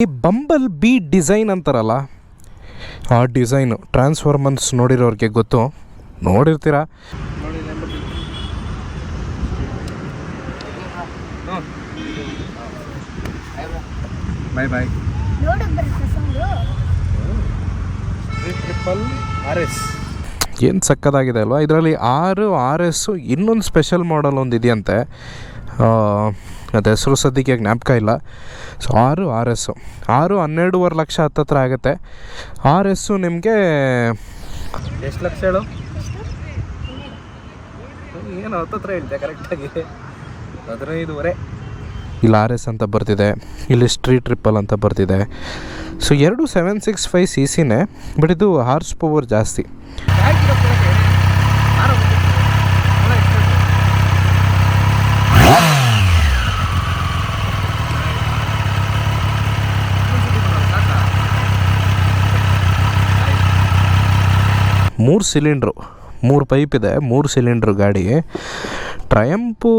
ಈ bumble B design ಅಂತಾರಲ್ಲ ಆ ಡಿಸೈನು ಟ್ರಾನ್ಸ್ಫಾರ್ಮನ್ಸ್ ನೋಡಿರೋರಿಗೆ ಗೊತ್ತು. ನೋಡಿರ್ತೀರಾ? ಬಾಯ್ ಬಾಯ್ ಏನು ಸಕ್ಕದಾಗಿದೆ ಅಲ್ವಾ? ಇದರಲ್ಲಿ ಆರು ಆರ್ ಎಸ್ಸು ಇನ್ನೊಂದು ಸ್ಪೆಷಲ್ ಮಾಡಲ್ ಒಂದು ಇದೆಯಂತೆ ಅದು ಹೆಸರು ಸದ್ಯಕ್ಕೆ ಜ್ಞಾಪಕ ಇಲ್ಲ. ಸೊ ಆರು ಆರ್ ಎಸ್ಸು ಆರು ಹನ್ನೆರಡೂವರೆ ಲಕ್ಷ ಹತ್ತತ್ರ ಆಗುತ್ತೆ. ಆರ್ ಎಸ್ಸು ನಿಮಗೆ ಎಷ್ಟು ಲಕ್ಷ ಹೇಳು? ಏನು ಹತ್ತತ್ರ ಹೇಳಿದೆ ಕರೆಕ್ಟಾಗಿ ಹದಿನೈದುವರೆ. ಇಲ್ಲಿ ಆರ್ ಎಸ್ ಅಂತ ಬರ್ತಿದೆ. ಇಲ್ಲಿ ಸ್ಟ್ರೀಟ್ ಟ್ರಿಪ್ಪಲ್ ಅಂತ ಬರ್ತಿದೆ. ಸೊ ಎರಡು ಸೆವೆನ್ ಸಿಕ್ಸ್ ಫೈವ್ ಸಿ ಸಿನೇ ಬಟ್ ಇದು ಹಾರ್ಸ್ ಪವರ್ ಜಾಸ್ತಿ. ಮೂರು ಸಿಲಿಂಡ್ರು, ಮೂರು ಪೈಪ್ ಇದೆ, ಮೂರು ಸಿಲಿಂಡ್ರ್ ಗಾಡಿ ಟ್ರಯಂಪು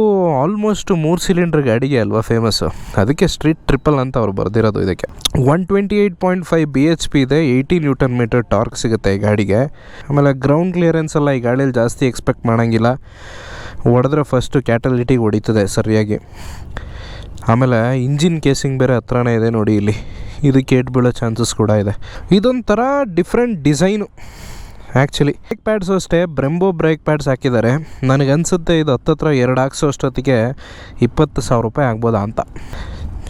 ಆಲ್ಮೋಸ್ಟ್ ಮೂರು ಸಿಲಿಂಡ್ರ್ ಗಾಡಿಗೆ ಅಲ್ವಾ ಫೇಮಸ್ಸು ಅದಕ್ಕೆ ಸ್ಟ್ರೀಟ್ ಟ್ರಿಪಲ್ ಅಂತ ಅವ್ರು ಬರೆದಿರೋದು ಇದಕ್ಕೆ. One twenty eight point five B H P ಇದೆ, ಏಯ್ಟಿ ನ್ಯೂಟನ್ ಮೀಟರ್ ಟಾರ್ಕ್ ಸಿಗುತ್ತೆ ಈ ಗಾಡಿಗೆ. ಆಮೇಲೆ ಗ್ರೌಂಡ್ ಕ್ಲಿಯರೆನ್ಸ್ ಎಲ್ಲ ಈ ಗಾಡಿಯಲ್ಲಿ ಜಾಸ್ತಿ ಎಕ್ಸ್ಪೆಕ್ಟ್ ಮಾಡೋಂಗಿಲ್ಲ. ಹೊಡೆದ್ರೆ ಫಸ್ಟು ಕ್ಯಾಟಲಿಟಿಗೆ ಹೊಡಿತದೆ ಸರಿಯಾಗಿ. ಆಮೇಲೆ ಇಂಜಿನ್ ಕೇಸಿಂಗ್ ಬೇರೆ ಹತ್ರನೇ ಇದೆ ನೋಡಿ ಇಲ್ಲಿ. ಇದಕ್ಕೆ ಏಟ್ ಚಾನ್ಸಸ್ ಕೂಡ ಇದೆ. ಇದೊಂಥರ different design actually brake pads ಅಷ್ಟೇ ಬ್ರೆಂಬೋ ಬ್ರೇಕ್ ಪ್ಯಾಡ್ಸ್ ಹಾಕಿದ್ದಾರೆ. ನನಗನ್ಸುತ್ತೆ ಇದು ಹತ್ತತ್ರ ಎರಡು ಹಾಕ್ಸೋ ಅಷ್ಟೊತ್ತಿಗೆ ಇಪ್ಪತ್ತು ಸಾವಿರ ರೂಪಾಯಿ ಆಗ್ಬೋದಾ ಅಂತ.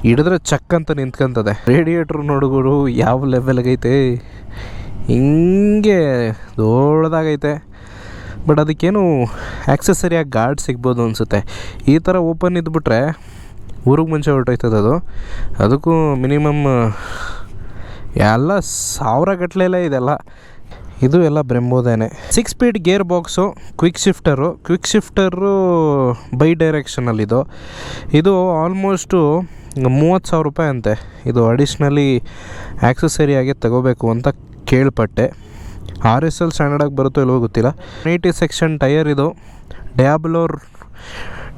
ಹಿಡಿದ್ರೆ ಚಕ್ ಅಂತ ನಿಂತ್ಕೊಂತದೆ. ರೇಡಿಯೇಟ್ರ್ ನೋಡುಗರು ಯಾವ ಲೆವೆಲ್ಗೈತೆ ಹಿಂಗೆ ದೊಡ್ಡದಾಗೈತೆ. ಬಟ್ ಅದಕ್ಕೇನು ಆ್ಯಕ್ಸಸರಿಯಾಗಿ ಗಾರ್ಡ್ ಸಿಗ್ಬೋದು ಅನಿಸುತ್ತೆ. ಈ ಥರ ಓಪನ್ ಇದ್ಬಿಟ್ರೆ ಊರಿಗೆ ಮುಂಚೆ ಹೊರಟೋಯ್ತದೆ ಅದು. ಅದಕ್ಕೂ ಮಿನಿಮಮ್ ಎಲ್ಲ ಸಾವಿರ ಗಟ್ಟಲೆಲ್ಲ ಇದೆಲ್ಲ. ಇದು ಎಲ್ಲ ಬ್ರೆಂಬೋದೇನೆ six speed gear box quick shifter quick shifter by ಡೈರೆಕ್ಷನಲ್ಲಿದು ಇದು ಆಲ್ಮೋಸ್ಟು ಮೂವತ್ತು ಸಾವಿರ ರೂಪಾಯಿ ಅಂತೆ. ಇದು ಅಡಿಷ್ನಲಿ ಆ್ಯಕ್ಸಸರಿಯಾಗಿ ತಗೋಬೇಕು ಅಂತ ಕೇಳ್ಪಟ್ಟೆ. ಆರ್ ಎಸ್ ಎಲ್ ಸ್ಟ್ಯಾಂಡರ್ಡಾಗಿ ಬರುತ್ತೋ ಇಲ್ವೋ ಗೊತ್ತಿಲ್ಲ. ಏಯ್ಟಿ ಸೆಕ್ಷನ್ ಟಯರ್ ಇದು. ಡಯಾಬ್ಲೋರ್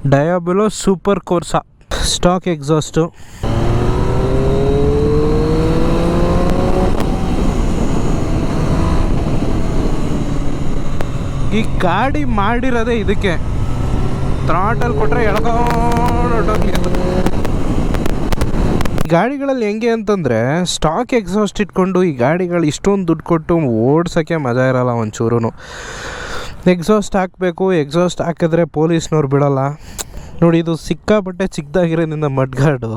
Diablo Super Corsa stock exhaust ಈ ಗಾಡಿ ಮಾಡಿರೋದೇ ಇದಕ್ಕೆ. ಥ್ರಾಟಲ್ ಕೊಟ್ಟರೆ ಎಳ್ಕೊಂಡು ಗಾಡಿಗಳಲ್ಲಿ ಹೆಂಗೆ ಅಂತಂದರೆ ಸ್ಟಾಕ್ ಎಕ್ಸಾಸ್ಟ್ ಇಟ್ಕೊಂಡು ಈ ಗಾಡಿಗಳು ಇಷ್ಟೊಂದು ದುಡ್ಡು ಕೊಟ್ಟು ಓಡ್ಸೋಕ್ಕೆ ಮಜಾ ಇರಲ್ಲ ಒಂಚೂರು ಎಕ್ಸಾಸ್ಟ್ ಹಾಕಬೇಕು ಎಕ್ಸಾಸ್ಟ್ ಹಾಕಿದ್ರೆ ಪೊಲೀಸ್ನವ್ರು ಬಿಡೋಲ್ಲ. ನೋಡಿ ಇದು ಸಿಕ್ಕಾಪಟ್ಟೆ ಚಿಕ್ಕದಾಗಿರೋದ್ರಿಂದ ಮಡ್ಗಾಡು.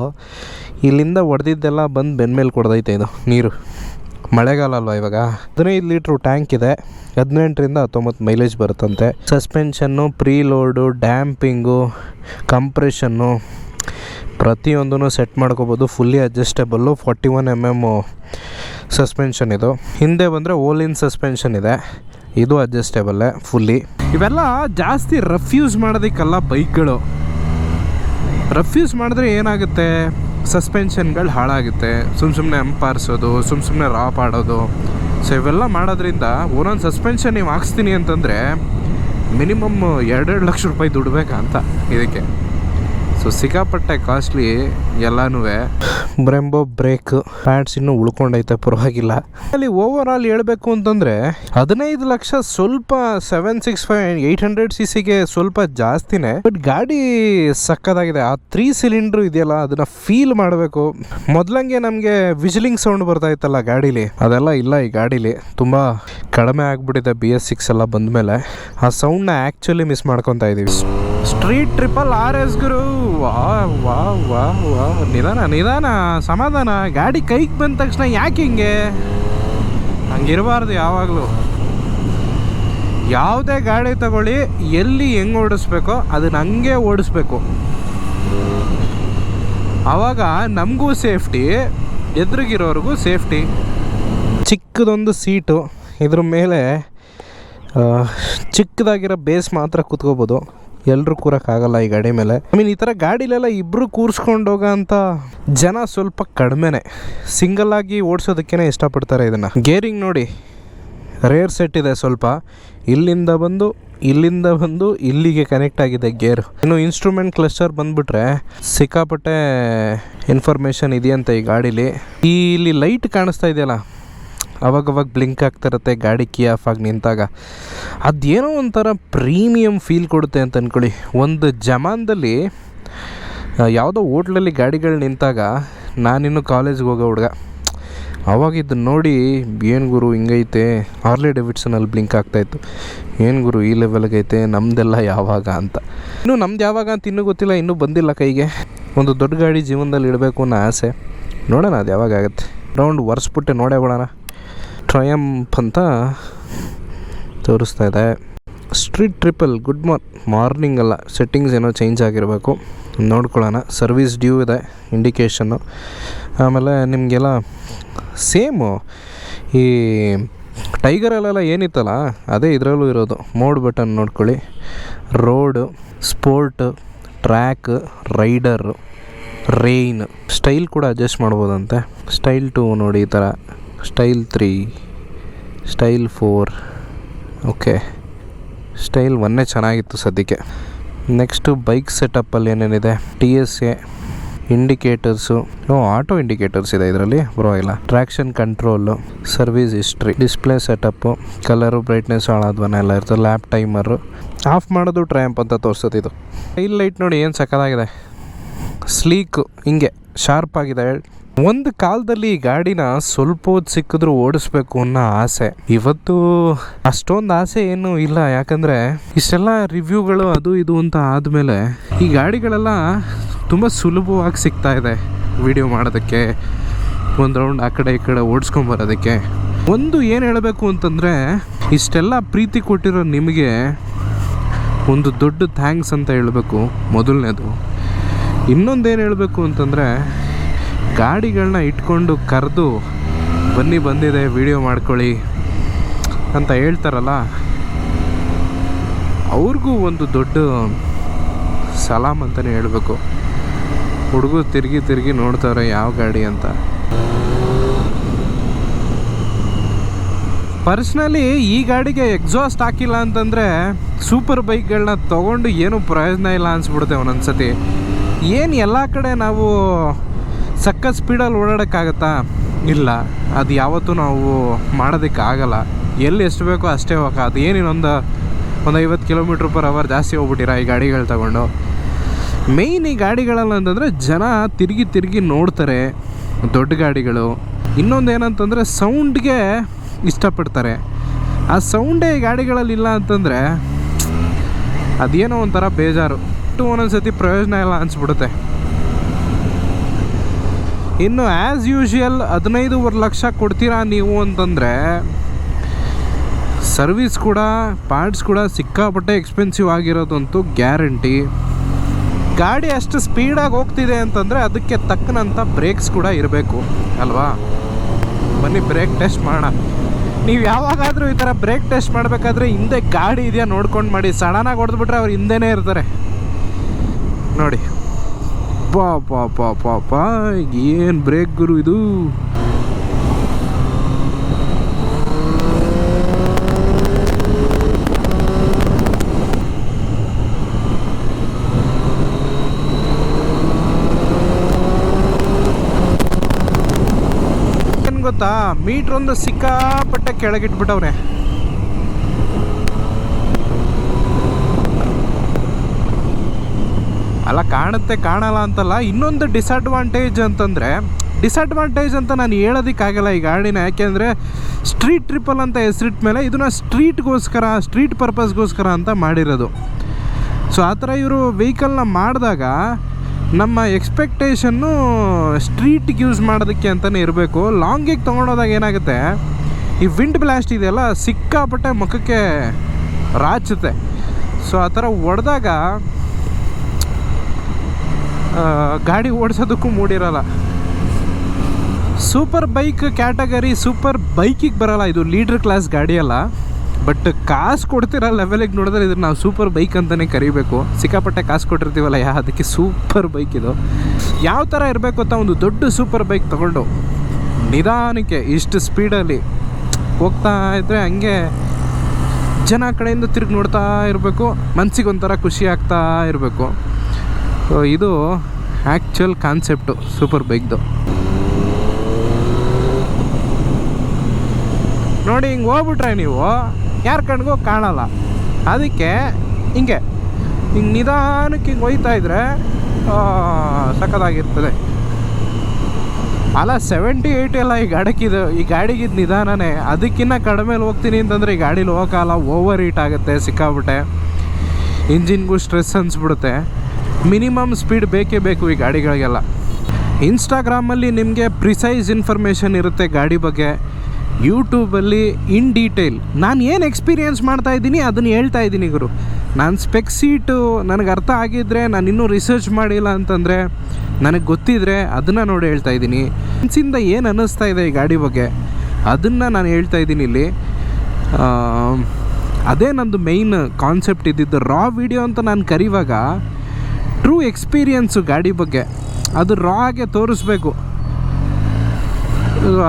ಇಲ್ಲಿಂದ ಹೊಡೆದಿದ್ದೆಲ್ಲ ಬಂದು ಬೆನ್ಮೇಲೆ ಕೊಡ್ದೈತೆ ಇದು ನೀರು. ಮಳೆಗಾಲ ಅಲ್ವಾ ಇವಾಗ? ಹದಿನೈದು ಲೀಟ್ರು ಟ್ಯಾಂಕ್ ಇದೆ. ಹದಿನೆಂಟರಿಂದ ಹತ್ತೊಂಬತ್ತು ಮೈಲೇಜ್ ಬರುತ್ತಂತೆ. Suspension preload damping, compression ಪ್ರತಿಯೊಂದೂ ಸೆಟ್ ಮಾಡ್ಕೋಬೋದು. Fully adjustable. Forty one M M suspension ಇದು. ಹಿಂದೆ ಬಂದರೆ ಓಲಿನ್ ಸಸ್ಪೆನ್ಷನ್ ಇದೆ. ಇದು ಅಡ್ಜಸ್ಟೇಬಲ್ಲೇ, ಫುಲ್ಲಿ. ಇವೆಲ್ಲ ಜಾಸ್ತಿ ರಫ್ ಯೂಸ್ ಮಾಡೋದಕ್ಕಲ್ಲ ಬೈಕ್ಗಳು. ರಫ್ ಯೂಸ್ ಮಾಡಿದ್ರೆ ಏನಾಗುತ್ತೆ? ಸಸ್ಪೆನ್ಷನ್ಗಳು ಹಾಳಾಗುತ್ತೆ. ಸುಮ್ಮ ಸುಮ್ಮನೆ ಅಂಪಾರಿಸೋದು ಸುಮ್ಮ ಸುಮ್ಮನೆ ರಾಪ್ ಆಡೋದು. ಸೊ ಇವೆಲ್ಲ ಮಾಡೋದ್ರಿಂದ ಒಂದೊಂದು ಸಸ್ಪೆನ್ಷನ್ ನೀವು ಹಾಕ್ಸ್ತೀನಿ ಅಂತಂದರೆ, ಮಿನಿಮಮ್ ಎರಡೆರಡು ಲಕ್ಷ ರೂಪಾಯಿ ದುಡ್ಬೇಕಾ ಅಂತ ಇದಕ್ಕೆ. ಸೊ ಸಿಕ್ಕಾಪಟ್ಟೆ ಕಾಸ್ಟ್ಲಿ ಎಲ್ಲಾನು ಬ್ರೆಂಬೋ ಬ್ರೇಕ್ ಪ್ಯಾಡ್ಸ್ ಇನ್ನೂ ಉಳ್ಕೊಂಡೈತೆ, ಪರವಾಗಿಲ್ಲ. ಅಲ್ಲಿ ಓವರ್ ಆಲ್ ಹೇಳ್ಬೇಕು ಅಂತಂದರೆ, ಹದಿನೈದು ಲಕ್ಷ ಸ್ವಲ್ಪ seven six five eight hundred C ಸಿಗೆ ಸ್ವಲ್ಪ ಜಾಸ್ತಿನೇ. ಬಟ್ ಗಾಡಿ ಸಕ್ಕದಾಗಿದೆ. ಆ ತ್ರೀ ಸಿಲಿಂಡ್ರು ಇದೆಯಲ್ಲ, ಅದನ್ನ ಫೀಲ್ ಮಾಡಬೇಕು. ಮೊದ್ಲಂಗೆ ನಮಗೆ ವಿಜಿಲಿಂಗ್ ಸೌಂಡ್ ಬರ್ತಾ ಇತ್ತಲ್ಲ ಗಾಡೀಲಿ. ಅದೆಲ್ಲ ಇಲ್ಲ ಈ ಗಾಡೀಲಿ. ತುಂಬ ಕಡಿಮೆ ಆಗ್ಬಿಟ್ಟಿದೆ ಬಿ ಎಸ್ ಸಿಕ್ಸ್ ಎಲ್ಲ ಬಂದಮೇಲೆ. ಆ ಸೌಂಡ್ನ ಆ್ಯಕ್ಚುಲಿ ಮಿಸ್ ಮಾಡ್ಕೊತಾ ಇದೀವಿ. ಸ್ಟ್ರೀಟ್ ಟ್ರಿಪಲ್ ಆರ್ ಎಸ್ ಗುರು. ವಾ ವಾ ವಾ ವಾ ನಿಧಾನ ನಿಧಾನ, ಸಮಾಧಾನ. ಗಾಡಿ ಕೈಗೆ ಬಂದ ತಕ್ಷಣ ಯಾಕೆ ಹಿಂಗೆ? ಹಂಗಿರಬಾರ್ದು ಯಾವಾಗಲೂ. ಯಾವುದೇ ಗಾಡಿ ತಗೊಳ್ಳಿ, ಎಲ್ಲಿ ಹೆಂಗೆ ಓಡಿಸ್ಬೇಕೋ ಅದನ್ನ ಹಂಗೆ ಓಡಿಸ್ಬೇಕು. ಆವಾಗ ನಮಗೂ ಸೇಫ್ಟಿ, ಎದುರಿಗಿರೋರಿಗೂ ಸೇಫ್ಟಿ. ಚಿಕ್ಕದೊಂದು ಸೀಟು, ಇದ್ರ ಮೇಲೆ ಚಿಕ್ಕದಾಗಿರೋ ಬೇಸ್ ಮಾತ್ರ ಕೂತ್ಕೋಬೋದು. ಎಲ್ಲರೂ ಕೂರಕ್ಕಾಗಲ್ಲ ಈ ಗಾಡಿ ಮೇಲೆ. ಐ ಮೀನ್ ಈ ಥರ ಗಾಡಿಲೆಲ್ಲ ಇಬ್ಬರು ಕೂರಿಸ್ಕೊಂಡು ಹೋಗೋ ಅಂತ ಜನ ಸ್ವಲ್ಪ ಕಡಿಮೆನೆ. ಸಿಂಗಲ್ ಆಗಿ ಓಡಿಸೋದಕ್ಕೇ ಇಷ್ಟಪಡ್ತಾರೆ ಇದನ್ನು. ಗೇರಿಂಗ್ ನೋಡಿ ರೇರ್ ಸೆಟ್ ಇದೆ ಸ್ವಲ್ಪ. ಇಲ್ಲಿಂದ ಬಂದು ಇಲ್ಲಿಂದ ಬಂದು, ಇಲ್ಲಿಗೆ ಕನೆಕ್ಟ್ ಆಗಿದೆ ಗೇರ್ ಇನ್ನು ಇನ್ಸ್ಟ್ರೂಮೆಂಟ್ ಕ್ಲಸ್ಟರ್ ಬಂದ್ಬಿಟ್ರೆ ಸಿಕ್ಕಾಪಟ್ಟೆ ಇನ್ಫಾರ್ಮೇಶನ್ ಇದೆಯಂತೆ ಈ ಗಾಡೀಲಿ. ಇಲ್ಲಿ ಲೈಟ್ ಕಾಣಿಸ್ತಾ ಇದೆಯಲ್ಲ ಅವಾಗವಾಗ ಬ್ಲಿಂಕ್ ಆಗ್ತಿರತ್ತೆ, ಗಾಡಿ ಕೀ ಆಫ್ ಆಗಿ ನಿಂತಾಗ. ಅದೇನೋ ಒಂಥರ ಪ್ರೀಮಿಯಂ ಫೀಲ್ ಕೊಡುತ್ತೆ ಅಂತ ಅಂದ್ಕೊಳ್ಳಿ ಒಂದು ಜಮಾನದಲ್ಲಿ ಯಾವುದೋ ಹೋಟ್ಲಲ್ಲಿ ಗಾಡಿಗಳು ನಿಂತಾಗ ನಾನಿನ್ನು ಕಾಲೇಜ್ಗೆ ಹೋಗೋ ಹುಡುಗ. ಅವಾಗ ಇದನ್ನ ನೋಡಿ, ಏನು ಗುರು ಹಿಂಗೈತೆ? ಹಾರ್ಲೆ ಡೆವಿಡ್ಸನಲ್ಲಿ ಬ್ಲಿಂಕ್ ಆಗ್ತಾಯಿತ್ತು ಏನು ಗುರು ಈ ಲೆವೆಲ್ಗೈತೆ? ಐತೆ ನಮ್ಮದೆಲ್ಲ ಯಾವಾಗ ಅಂತ. ಇನ್ನು ನಮ್ದು ಯಾವಾಗ ಅಂತ ಇನ್ನೂ ಗೊತ್ತಿಲ್ಲ, ಇನ್ನೂ ಬಂದಿಲ್ಲ ಕೈಗೆ. ಒಂದು ದೊಡ್ಡ ಗಾಡಿ ಜೀವನದಲ್ಲಿ ಇಡಬೇಕು ಅನ್ನೋ ಆಸೆ. ನೋಡೋಣ ಅದು ಯಾವಾಗ ಆಗುತ್ತೆ. ರೌಂಡ್ ಒರೆಸ್ಬಿಟ್ಟೆ ನೋಡೇ ಬಿಡೋಣ ಟ್ರಯಂಪ್ ಅಂತ ತೋರಿಸ್ತಾ ಇದೆ. ಸ್ಟ್ರೀಟ್ ಟ್ರಿಪಲ್ ಗುಡ್ ಮಾರ್ ಮಾರ್ನಿಂಗ್ ಅಲ್ಲ. ಸೆಟ್ಟಿಂಗ್ಸ್ ಏನೋ ಚೇಂಜ್ ಆಗಿರಬೇಕು. ನೋಡ್ಕೊಳ್ಳೋಣ. ಸರ್ವಿಸ್ ಡ್ಯೂ ಇದೆ ಇಂಡಿಕೇಷನ್ನು ಆಮೇಲೆ ನಿಮಗೆಲ್ಲ ಸೇಮು ಈ ಟೈಗರಲ್ಲೆಲ್ಲ ಏನಿತ್ತಲ್ಲ, ಅದೇ ಇದರಲ್ಲೂ ಇರೋದು. ಮೋಡ್ ಬಟನ್ ನೋಡ್ಕೊಳ್ಳಿ. Road sport track rider rain style ಕೂಡ ಅಡ್ಜಸ್ಟ್ ಮಾಡ್ಬೋದಂತೆ. ಸ್ಟೈಲ್ ಟು ನೋಡಿ ಈ ಥರ. Style three style four okay style ಒನ್ನೇ ಚೆನ್ನಾಗಿತ್ತು ಸದ್ಯಕ್ಕೆ. ನೆಕ್ಸ್ಟು ಬೈಕ್ ಸೆಟಪ್ಪಲ್ಲಿ ಏನೇನಿದೆ? T S A indicators no auto indicators ಇದೆ ಇದರಲ್ಲಿ ಬ್ರೋ ಇಲ್ಲ traction control service history display setup colour brightness ಹಾಳಾದ್ವನ ಎಲ್ಲ ಇರ್ತದೆ ಲ್ಯಾಪ್ ಟೈಮರು ಆಫ್ ಮಾಡೋದು ಟ್ರ್ಯಾಂಪ್ ಅಂತ ತೋರಿಸ್ತದೆ ಇದು. ಟೈಲ್ ಲೈಟ್ ನೋಡಿ ಏನು ಸಕ್ಕದಾಗಿದೆ ಸ್ಲೀಕು ಹಿಂಗೆ ಶಾರ್ಪ್ ಆಗಿದೆ. ಒಂದು ಕಾಲದಲ್ಲಿ ಗಾಡಿನ ಸ್ವಲ್ಪ ಹೊತ್ತು ಸಿಕ್ಕಿದ್ರು ಓಡಿಸ್ಬೇಕು ಅನ್ನೋ ಆಸೆ. ಇವತ್ತು ಅಷ್ಟೊಂದು ಆಸೆ ಏನು ಇಲ್ಲ, ಯಾಕಂದ್ರೆ ಇಷ್ಟೆಲ್ಲ ರಿವ್ಯೂಗಳು ಅದು ಇದು ಅಂತ ಆದಮೇಲೆ ಈ ಗಾಡಿಗಳೆಲ್ಲ ತುಂಬ ಸುಲಭವಾಗಿ ಸಿಗ್ತಾ ಇದೆ ವಿಡಿಯೋ ಮಾಡೋದಕ್ಕೆ, ಒಂದು ರೌಂಡ್ ಆ ಕಡೆ ಈ ಕಡೆ ಓಡಿಸ್ಕೊಂಬರೋದಕ್ಕೆ ಒಂದು ಏನು ಹೇಳಬೇಕು ಅಂತಂದರೆ, ಇಷ್ಟೆಲ್ಲ ಪ್ರೀತಿ ಕೊಟ್ಟಿರೋ ನಿಮಗೆ ಒಂದು ದೊಡ್ಡ ಥ್ಯಾಂಕ್ಸ್ ಅಂತ ಹೇಳಬೇಕು ಮೊದಲನೇದು. ಇನ್ನೊಂದೇನು ಹೇಳಬೇಕು ಅಂತಂದರೆ ಗಾಡಿಗಳನ್ನ ಇಟ್ಕೊಂಡು ಕರೆದು ಬನ್ನಿ, ಬಂದಿದೆ ವಿಡಿಯೋ ಮಾಡ್ಕೊಳ್ಳಿ ಅಂತ ಹೇಳ್ತಾರಲ್ಲ, ಅವ್ರಿಗೂ ಒಂದು ದೊಡ್ಡ ಸಲಾಮ್ ಅಂತಲೇ ಹೇಳಬೇಕು. ಹುಡುಗರು ತಿರುಗಿ ತಿರುಗಿ ನೋಡ್ತಾರೆ ಯಾವ ಗಾಡಿ ಅಂತ. ಪರ್ಸ್ನಲಿ ಈ ಗಾಡಿಗೆ ಎಕ್ಸಾಸ್ಟ್ ಹಾಕಿಲ್ಲ ಅಂತಂದರೆ ಸೂಪರ್ ಬೈಕ್ಗಳನ್ನ ತೊಗೊಂಡು ಏನೂ ಪ್ರಯೋಜನ ಇಲ್ಲ ಅನಿಸ್ಬಿಡುತ್ತೆ ಒಂದೊಂದ್ಸತಿ. ಏನು ಎಲ್ಲ ಕಡೆ ನಾವು ಸಖತ್ ಸ್ಪೀಡಲ್ಲಿ ಓಡಾಡೋಕ್ಕಾಗತ್ತಾ? ಇಲ್ಲ. ಅದು ಯಾವತ್ತೂ ನಾವು ಮಾಡೋದಕ್ಕೆ ಆಗಲ್ಲ ಎಲ್ಲಿ ಎಷ್ಟು ಬೇಕೋ ಅಷ್ಟೇ ಹೋಗ ಅದು ಏನಿನ್ನೊಂದು ಒಂದು ಐವತ್ತು ಕಿಲೋಮೀಟ್ರ್ ಪರ್ ಅವರ್ ಜಾಸ್ತಿ ಹೋಗ್ಬಿಟ್ಟಿರ ಈ ಗಾಡಿಗಳು ತಗೊಂಡು. ಮೇಯ್ನ್ ಈ ಗಾಡಿಗಳಲ್ಲ ಅಂತಂದರೆ ಜನ ತಿರುಗಿ ತಿರುಗಿ ನೋಡ್ತಾರೆ. ದೊಡ್ಡ ಗಾಡಿಗಳು. ಇನ್ನೊಂದು ಏನಂತಂದರೆ ಸೌಂಡ್ಗೆ ಇಷ್ಟಪಡ್ತಾರೆ. ಆ ಸೌಂಡೇ ಈ ಗಾಡಿಗಳಲ್ಲಿ ಇಲ್ಲ ಅಂತಂದರೆ ಅದೇನೋ ಒಂಥರ ಬೇಜಾರು. ಒಂದೊಂದು ಸತಿ ಪ್ರಯೋಜನ ಇಲ್ಲ ಅನಿಸ್ಬಿಡುತ್ತೆ. ಇನ್ನು ಆ್ಯಸ್ ಯೂಶುವಲ್ ಹದಿನೈದೂವರೆ ಲಕ್ಷ ಕೊಡ್ತೀರಾ ನೀವು ಅಂತಂದರೆ ಸರ್ವಿಸ್ ಕೂಡ ಪಾರ್ಟ್ಸ್ ಕೂಡ ಸಿಕ್ಕಾಪಟ್ಟೆ ಎಕ್ಸ್ಪೆನ್ಸಿವ್ ಆಗಿರೋದಂತೂ ಗ್ಯಾರಂಟಿ ಗಾಡಿ ಅಷ್ಟು ಸ್ಪೀಡಾಗಿ ಹೋಗ್ತಿದೆ ಅಂತಂದರೆ ಅದಕ್ಕೆ ತಕ್ಕನಂಥ ಬ್ರೇಕ್ಸ್ ಕೂಡ ಇರಬೇಕು, ಅಲ್ವಾ? ಬನ್ನಿ ಬ್ರೇಕ್ ಟೆಸ್ಟ್ ಮಾಡೋಣ. ನೀವು ಯಾವಾಗಾದರೂ ಈ ಥರ ಬ್ರೇಕ್ ಟೆಸ್ಟ್ ಮಾಡಬೇಕಾದ್ರೆ ಹಿಂದೆ ಗಾಡಿ ಇದೆಯಾ ನೋಡ್ಕೊಂಡು ಮಾಡಿ. ಸಡನ್ನಾಗಿ ಹೊಡೆದ್ಬಿಟ್ರೆ ಅವ್ರು ಹಿಂದೆನೇ ಇರ್ತಾರೆ. ನೋಡಿ. ಪಾ ಪಾ ಪಾ ಏನು ಬ್ರೇಕ್ ಗುರು ಇದು? ಗೊತ್ತಾ? ಮೀಟ್ರ್ ಒಂದು ಸಿಕ್ಕಾಪಟ್ಟೆ ಕೆಳಗಿಟ್ಬಿಟ್ಟವ್ರೆ ಅಲ್ಲ, ಕಾಣುತ್ತೆ, ಕಾಣಲ್ಲ ಅಂತಲ್ಲ, ಇನ್ನೊಂದು ಡಿಸಡ್ವಾಂಟೇಜ್ ಅಂತಂದರೆ ಡಿಸಡ್ವಾಂಟೇಜ್ ಅಂತ ನಾನು ಹೇಳೋದಕ್ಕಾಗಲ್ಲ ಈ ಗಾಡಿನ, ಯಾಕೆಂದರೆ ಸ್ಟ್ರೀಟ್ ಟ್ರಿಪಲ್ ಅಂತ ಹೆಸರಿಟ್ಟ ಮೇಲೆ ಇದನ್ನು ಸ್ಟ್ರೀಟ್ಗೋಸ್ಕರ ಸ್ಟ್ರೀಟ್ ಪರ್ಪಸ್ಗೋಸ್ಕರ ಅಂತ ಮಾಡಿರೋದು. ಸೊ ಆ ಥರ ಇವರು ವೆಹಿಕಲ್ನ ಮಾಡಿದಾಗ ನಮ್ಮ ಎಕ್ಸ್ಪೆಕ್ಟೇಷನ್ನು ಸ್ಟ್ರೀಟ್ಗೆ ಯೂಸ್ ಮಾಡೋದಕ್ಕೆ ಅಂತಲೇ ಇರಬೇಕು. ಲಾಂಗಿಗೆ ತೊಗೊಂಡೋದಾಗ ಏನಾಗುತ್ತೆ, ಈ ವಿಂಡ್ ಬ್ಲಾಸ್ಟ್ ಇದೆಯಲ್ಲ, ಸಿಕ್ಕಾಪಟ್ಟೆ ಮುಖಕ್ಕೆ ರಾಚುತ್ತೆ. ಸೊ ಆ ಥರ ಹೊಡೆದಾಗ ಗಾಡಿ ಓಡಿಸೋದಕ್ಕೂ ಮೂಡಿರಲ್ಲ. ಸೂಪರ್ ಬೈಕ್ ಕ್ಯಾಟಗರಿ ಸೂಪರ್ ಬೈಕಿಗೆ ಬರಲ್ಲ. ಇದು ಲೀಡ್ರ್ ಕ್ಲಾಸ್ ಗಾಡಿ ಅಲ್ಲ. ಬಟ್ ಕಾಸು ಕೊಡ್ತಿರೋ ಲೆವೆಲಿಗೆ ನೋಡಿದ್ರೆ ಇದನ್ನು ನಾವು ಸೂಪರ್ ಬೈಕ್ ಅಂತಲೇ ಕರಿಬೇಕು. ಸಿಕ್ಕಾಪಟ್ಟೆ ಕಾಸು ಕೊಟ್ಟಿರ್ತೀವಲ್ಲ, ಯಾ, ಅದಕ್ಕೆ ಸೂಪರ್ ಬೈಕ್ ಇದು. ಯಾವ ಥರ ಇರಬೇಕು ಅಂತ ಒಂದು ದೊಡ್ಡ ಸೂಪರ್ ಬೈಕ್ ತೊಗೊಂಡು ನಿಧಾನಕ್ಕೆ ಇಷ್ಟು ಸ್ಪೀಡಲ್ಲಿ ಹೋಗ್ತಾ ಇದ್ದರೆ ಹಂಗೆ ಜನ ಕಡೆಯಿಂದ ತಿರುಗಿ ನೋಡ್ತಾ ಇರಬೇಕು. ಮನ್ಸಿಗೆ ಒಂಥರ ಖುಷಿ ಆಗ್ತಾ ಇರಬೇಕು. ಸೊ ಇದು ಆ್ಯಕ್ಚುಯಲ್ ಕಾನ್ಸೆಪ್ಟು ಸೂಪರ್ ಬೈಕ್ದು ನೋಡಿ, ಹಿಂಗೆ ಹೋಗ್ಬಿಟ್ರೆ ನೀವು ಯಾರ ಕಣ್ಗೂ ಕಾಣಲ್ಲ. ಅದಕ್ಕೆ ಹಿಂಗೆ ಹಿಂಗೆ ನಿಧಾನಕ್ಕೆ ಹಿಂಗೆ ಒಯ್ತಾ ಇದ್ರೆ ಸಖತ್ತಾಗಿರ್ತದೆ. ಅಲ್ಲ ಸೆವೆಂಟಿ ಏಯ್ಟಿ ಎಲ್ಲ ಈ ಗಾಡಿಗಿದು, ಈ ಗಾಡಿಗಿದ್ದು ನಿಧಾನನೇ. ಅದಕ್ಕಿಂತ ಕಡಿಮೆಲಿ ಹೋಗ್ತೀನಿ ಅಂತಂದರೆ ಈ ಗಾಡೀಲಿ ಹೋಗಲ್ಲ ಓವರ್ ಹೀಟ್ ಆಗುತ್ತೆ ಸಿಕ್ಕಾಬಿಟ್ಟೆ ಇಂಜಿನ್ಗೂ ಸ್ಟ್ರೆಸ್ ಅನಿಸ್ಬಿಡುತ್ತೆ. ಮಿನಿಮಮ್ ಸ್ಪೀಡ್ ಬೇಕೇ ಬೇಕು ಈ ಗಾಡಿಗಳಿಗೆಲ್ಲ. ಇನ್ಸ್ಟಾಗ್ರಾಮಲ್ಲಿ ನಿಮಗೆ ಪ್ರಿಸೈಸ್ ಇನ್ಫಾರ್ಮೇಷನ್ ಇರುತ್ತೆ ಗಾಡಿ ಬಗ್ಗೆ. ಯೂಟ್ಯೂಬಲ್ಲಿ ಇನ್ ಡೀಟೇಲ್. ನಾನು ಏನು ಎಕ್ಸ್ಪೀರಿಯೆನ್ಸ್ ಮಾಡ್ತಾ ಇದ್ದೀನಿ ಅದನ್ನು ಹೇಳ್ತಾ ಇದ್ದೀನಿ ಗುರು. ನಾನು ಸ್ಪೆಕ್ ಸೀಟು ನನಗೆ ಅರ್ಥ ಆಗಿದ್ದರೆ ನಾನು ಇನ್ನೂ ರಿಸರ್ಚ್ ಮಾಡಿಲ್ಲ ಅಂತಂದರೆ, ನನಗೆ ಗೊತ್ತಿದ್ರೆ ಅದನ್ನು ನೋಡಿ ಹೇಳ್ತಾ ಇದ್ದೀನಿ. ಮನ್ಸಿಂದ ಏನು ಅನ್ನಿಸ್ತಾ ಇದೆ ಈ ಗಾಡಿ ಬಗ್ಗೆ? ಅದನ್ನು ನಾನು ಹೇಳ್ತಾ ಇದ್ದೀನಿ ಇಲ್ಲಿ. ಅದೇ ನಂದು ಮೇಯ್ನ್ ಕಾನ್ಸೆಪ್ಟ್ ಇದ್ದಿದ್ದು ರಾ ವಿಡಿಯೋ ಅಂತ ನಾನು ಕರಿವಾಗ ಟ್ರೂ ಎಕ್ಸ್ಪೀರಿಯನ್ಸು ಗಾಡಿ ಬಗ್ಗೆ. ಅದು ರಾ ಆಗೆ ತೋರಿಸ್ಬೇಕು.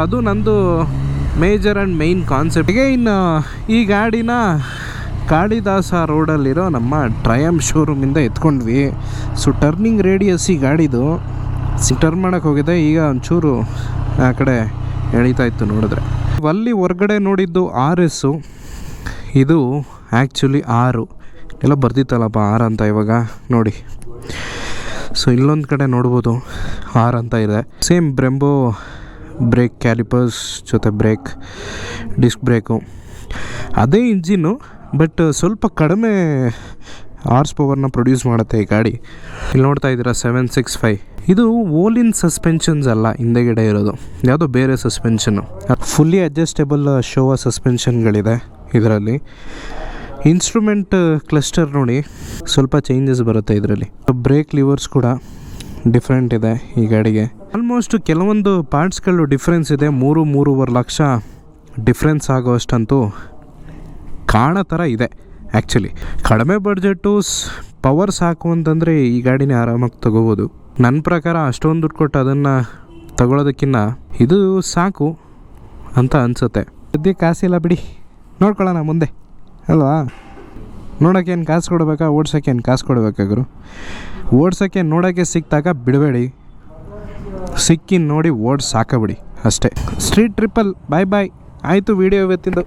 ಅದು ನಂದು ಮೇಜರ್ ಆ್ಯಂಡ್ ಮೇಯ್ನ್ ಕಾನ್ಸೆಪ್ಟ್ ಹೀಗೆ ಇನ್ನು ಈ ಗಾಡಿನ ಕಾಳಿದಾಸ ರೋಡಲ್ಲಿರೋ ನಮ್ಮ ಟ್ರಯಮ್ ಶೋರೂಮಿಂದ ಎತ್ಕೊಂಡ್ವಿ. ಸೊ ಟರ್ನಿಂಗ್ ರೇಡಿಯಸ್ ಈ ಗಾಡಿದು. ಟರ್ನ್ ಮಾಡೋಕ್ಕೆ ಹೋಗಿದೆ. ಈಗ ಒಂಚೂರು ಆ ಕಡೆ ಎಳಿತಾ ಇತ್ತು ನೋಡಿದ್ರೆ. ಅಲ್ಲಿ ಹೊರ್ಗಡೆ ನೋಡಿದ್ದು ಆರ್ ಎಸ್ಸು ಇದು ಆ್ಯಕ್ಚುಲಿ ಆರು ಎಲ್ಲ ಬರ್ದಿತ್ತಲ್ಲಪ್ಪ ಆರ್ ಅಂತ ಇವಾಗ. ನೋಡಿ. ಸೊ ಇಲ್ಲೊಂದು ಕಡೆ ನೋಡ್ಬೋದು ಆರ್ ಅಂತ ಇದೆ. ಸೇಮ್ ಬ್ರೆಂಬೋ ಬ್ರೇಕ್ ಕ್ಯಾಲಿಪರ್ಸ್ ಜೊತೆ ಬ್ರೇಕ್ ಡಿಸ್ಕ್ ಬ್ರೇಕು ಅದೇ ಇಂಜಿನ್ನು ಬಟ್ ಸ್ವಲ್ಪ ಕಡಿಮೆ ಆರ್ಸ್ ಪವರ್ನ ಪ್ರೊಡ್ಯೂಸ್ ಮಾಡುತ್ತೆ ಈ ಗಾಡಿ. ಇಲ್ಲಿ ನೋಡ್ತಾ ಇದ್ದೀರಾ ಸೆವೆನ್ ಸಿಕ್ಸ್ ಫೈವ್ ಇದು ಓಲಿನ್ ಸಸ್ಪೆನ್ಷನ್ಸ್ ಅಲ್ಲ, ಹಿಂದೆಗಡೆ ಇರೋದು. ಯಾವುದೋ ಬೇರೆ ಸಸ್ಪೆನ್ಷನ್ನು ಫುಲ್ಲಿ ಅಡ್ಜಸ್ಟೇಬಲ್ ಶೋವ ಸಸ್ಪೆನ್ಷನ್ಗಳಿದೆ ಇದರಲ್ಲಿ. ಇನ್ಸ್ಟ್ರೂಮೆಂಟ್ ಕ್ಲಸ್ಟರ್ ನೋಡಿ ಸ್ವಲ್ಪ ಚೇಂಜಸ್ ಬರುತ್ತೆ ಇದರಲ್ಲಿ. ಬ್ರೇಕ್ ಲಿವರ್ಸ್ ಕೂಡ ಡಿಫ್ರೆಂಟ್ ಇದೆ ಈ ಗಾಡಿಗೆ. ಆಲ್ಮೋಸ್ಟ್ ಕೆಲವೊಂದು ಪಾರ್ಟ್ಸ್ಗಳು ಡಿಫ್ರೆನ್ಸ್ ಇದೆ. ಮೂರು, ಮೂರುವರೆ ಲಕ್ಷ ಡಿಫ್ರೆನ್ಸ್ ಆಗೋಷ್ಟಂತೂ ಕಾಣೋ ಥರ ಇದೆ ಆ್ಯಕ್ಚುಲಿ ಕಡಿಮೆ ಬಡ್ಜೆಟ್ಟು ಪವರ್ ಸಾಕು ಅಂತಂದರೆ ಈ ಗಾಡಿನೇ ಆರಾಮಾಗಿ ತಗೋಬೋದು. ನನ್ನ ಪ್ರಕಾರ ಅಷ್ಟೊಂದು ದುಡ್ಡು ಕೊಟ್ಟು ಅದನ್ನು ತಗೊಳ್ಳೋದಕ್ಕಿಂತ ಇದು ಸಾಕು ಅಂತ ಅನಿಸುತ್ತೆ. ಸದ್ಯ ಕಾಸಿಲ್ಲ ಬಿಡಿ. ನೋಡ್ಕೊಳ್ಳೋಣ ಮುಂದೆ. ಅಲ್ವಾ? ನೋಡೋಕ್ಕೇನು ಕಾಸು ಕೊಡಬೇಕಾ, ಓಡ್ಸೋಕ್ಕೇನು ಕಾಸು ಕೊಡಬೇಕಾಗ್ರು ಓಡ್ಸೋಕ್ಕೆ ನೋಡೋಕ್ಕೆ ಸಿಕ್ತಾಗ ಬಿಡಬೇಡಿ. ಸಿಕ್ಕಿ ನೋಡಿ ಓಡ್ ಸಾಕಬಿಡಿ ಅಷ್ಟೇ ಸ್ಟ್ರೀಟ್ ಟ್ರಿಪ್ಪಲ್ ಬಾಯ್ ಬಾಯ್ ಆಯಿತು ವೀಡಿಯೋ ಇವತ್ತಿಂದು.